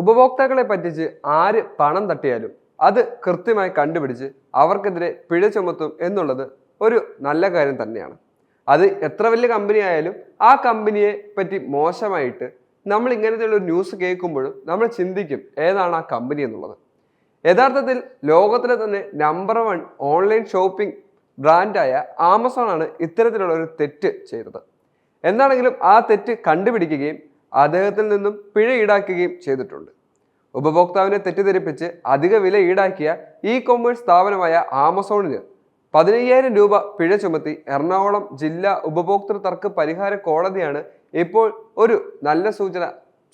ഉപഭോക്താക്കളെ പറ്റിച്ച് ആര് പണം തട്ടിയാലും അത് കൃത്യമായി കണ്ടുപിടിച്ച് അവർക്കെതിരെ പിഴ ചുമത്തും എന്നുള്ളത് ഒരു നല്ല കാര്യം തന്നെയാണ്. അത് എത്ര വലിയ കമ്പനി ആയാലും ആ കമ്പനിയെ പറ്റി മോശമായിട്ട് നമ്മൾ ഇങ്ങനത്തെയുള്ള ഒരു ന്യൂസ് കേൾക്കുമ്പോഴും നമ്മൾ ചിന്തിക്കും ഏതാണ് ആ കമ്പനി എന്നുള്ളത്. യഥാർത്ഥത്തിൽ ലോകത്തിലെ തന്നെ നമ്പർ വൺ ഓൺലൈൻ ഷോപ്പിംഗ് ബ്രാൻഡായ ആമസോൺ ആണ് ഇത്തരത്തിലുള്ള ഒരു തെറ്റ് ചെയ്തത്. എന്താണെങ്കിലും ആ തെറ്റ് കണ്ടുപിടിക്കുകയും അദ്ദേഹത്തിൽ നിന്നും പിഴ ഈടാക്കുകയും ചെയ്തിട്ടുണ്ട്. ഉപഭോക്താവിനെ തെറ്റിദ്ധരിപ്പിച്ച് അധിക വില ഈടാക്കിയ ഇ കൊമേഴ്സ് സ്ഥാപനമായ ആമസോണിന് പതിനയ്യായിരം രൂപ പിഴ ചുമത്തി എറണാകുളം ജില്ലാ ഉപഭോക്തൃ തർക്ക പരിഹാര കോടതിയാണ് ഇപ്പോൾ ഒരു നല്ല സൂചന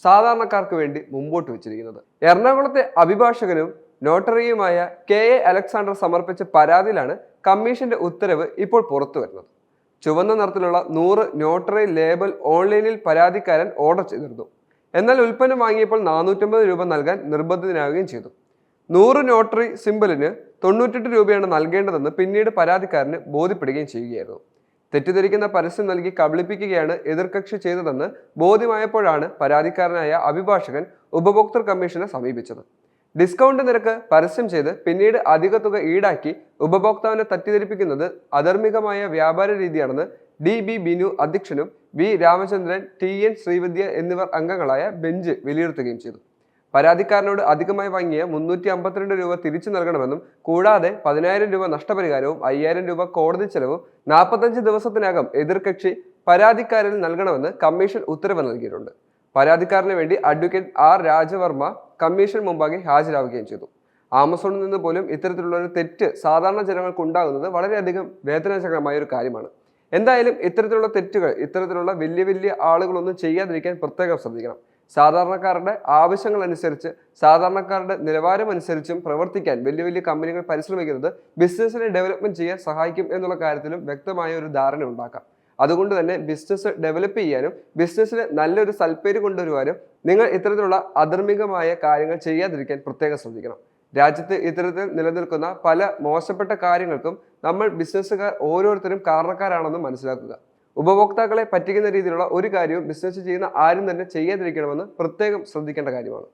സാധാരണക്കാർക്ക് വേണ്ടി മുമ്പോട്ട് വെച്ചിരിക്കുന്നത്. എറണാകുളത്തെ അഭിഭാഷകനും നോട്ടറിയുമായ കെ എ അലക്സാണ്ടർ സമർപ്പിച്ച പരാതിയിലാണ് കമ്മീഷന്റെ ഉത്തരവ് ഇപ്പോൾ പുറത്തു വരുന്നത് ചുവന്ന നിറത്തിലുള്ള നൂറ് നോട്ടറി ലേബൽ ഓൺലൈനിൽ പരാതിക്കാരൻ ഓർഡർ ചെയ്തിരുന്നു. എന്നാൽ ഉൽപ്പന്നം വാങ്ങിയപ്പോൾ നാനൂറ്റമ്പത് രൂപ നൽകാൻ നിർബന്ധിതനാവുകയും ചെയ്തു. നൂറ് നോട്ടറി സിമ്പിളിന് തൊണ്ണൂറ്റെട്ട് രൂപയാണ് നൽകേണ്ടതെന്ന് പിന്നീട് പരാതിക്കാരന് ബോധ്യപ്പെടുകയും ചെയ്യുകയായിരുന്നു. തെറ്റിദ്ധരിക്കുന്ന പരസ്യം നൽകി കബളിപ്പിക്കുകയാണ് എതിർകക്ഷി ചെയ്തതെന്ന് ബോധ്യമായപ്പോഴാണ് പരാതിക്കാരനായ അഭിഭാഷകൻ ഉപഭോക്തൃ കമ്മീഷനെ സമീപിച്ചത്. ഡിസ്കൗണ്ട് നിരക്ക് പരസ്യം ചെയ്ത് പിന്നീട് അധിക തുക ഈടാക്കി ഉപഭോക്താവിനെ തെറ്റിദ്ധരിപ്പിക്കുന്നത് അധർമ്മികമായ വ്യാപാര രീതിയാണെന്ന് ഡി ബി ബിനു അധ്യക്ഷനും V Ramachandran T N Sreevidya എന്നിവർ അംഗങ്ങളായ ബെഞ്ച് വിലയിരുത്തുകയും ചെയ്തു. പരാതിക്കാരനോട് അധികമായി വാങ്ങിയ മുന്നൂറ്റി അമ്പത്തിരണ്ട് രൂപ തിരിച്ചു നൽകണമെന്നും കൂടാതെ പതിനായിരം രൂപ നഷ്ടപരിഹാരവും അയ്യായിരം രൂപ കോടതി ചെലവും നാൽപ്പത്തഞ്ച് ദിവസത്തിനകം എതിർകക്ഷി പരാതിക്കാരിൽ നൽകണമെന്ന് കമ്മീഷൻ ഉത്തരവ് നൽകിയിട്ടുണ്ട്. പരാതിക്കാരന് വേണ്ടി അഡ്വക്കേറ്റ് ആർ രാജവർമ്മ കമ്മീഷൻ മുമ്പാകെ ഹാജരാവുകയും ചെയ്തു. ആമസോണിൽ നിന്ന് പോലും ഇത്തരത്തിലുള്ള ഒരു തെറ്റ് സാധാരണ ജനങ്ങൾക്ക് ഉണ്ടാകുന്നത് വളരെയധികം വേദനാജനകമായ ഒരു കാര്യമാണ്. എന്തായാലും ഇത്തരത്തിലുള്ള തെറ്റുകൾ ഇത്തരത്തിലുള്ള വലിയ വലിയ ആളുകളൊന്നും ചെയ്യാതിരിക്കാൻ പ്രത്യേകം ശ്രദ്ധിക്കണം. സാധാരണക്കാരുടെ ആവശ്യങ്ങൾ അനുസരിച്ച് സാധാരണക്കാരുടെ നിലവാരം അനുസരിച്ചും പ്രവർത്തിക്കാൻ വലിയ വലിയ കമ്പനികൾ പരിശ്രമിക്കുന്നത് ബിസിനസ്സിനെ ഡെവലപ്മെന്റ് ചെയ്യാൻ സഹായിക്കും എന്നുള്ള കാര്യത്തിലും വ്യക്തമായ ഒരു ധാരണ ഉണ്ടാക്കാം. അതുകൊണ്ട് തന്നെ ബിസിനസ് ഡെവലപ്പ് ചെയ്യാനും ബിസിനസ്സിന് നല്ലൊരു സൽപ്പേര് കൊണ്ടുവരുവാനും നിങ്ങൾ ഇത്തരത്തിലുള്ള അധർമ്മികമായ കാര്യങ്ങൾ ചെയ്യാതിരിക്കാൻ പ്രത്യേകം ശ്രദ്ധിക്കണം. രാജ്യത്ത് ഇത്തരത്തിൽ നിലനിൽക്കുന്ന പല മോശപ്പെട്ട കാര്യങ്ങൾക്കും നമ്മൾ ബിസിനസ്സുകാർ ഓരോരുത്തരും കാരണക്കാരാണെന്ന് മനസ്സിലാക്കുക. ഉപഭോക്താക്കളെ പറ്റിക്കുന്ന രീതിയിലുള്ള ഒരു കാര്യവും ബിസിനസ് ചെയ്യുന്ന ആരും തന്നെ ചെയ്യാതിരിക്കണമെന്ന് പ്രത്യേകം ശ്രദ്ധിക്കേണ്ട കാര്യമാണ്.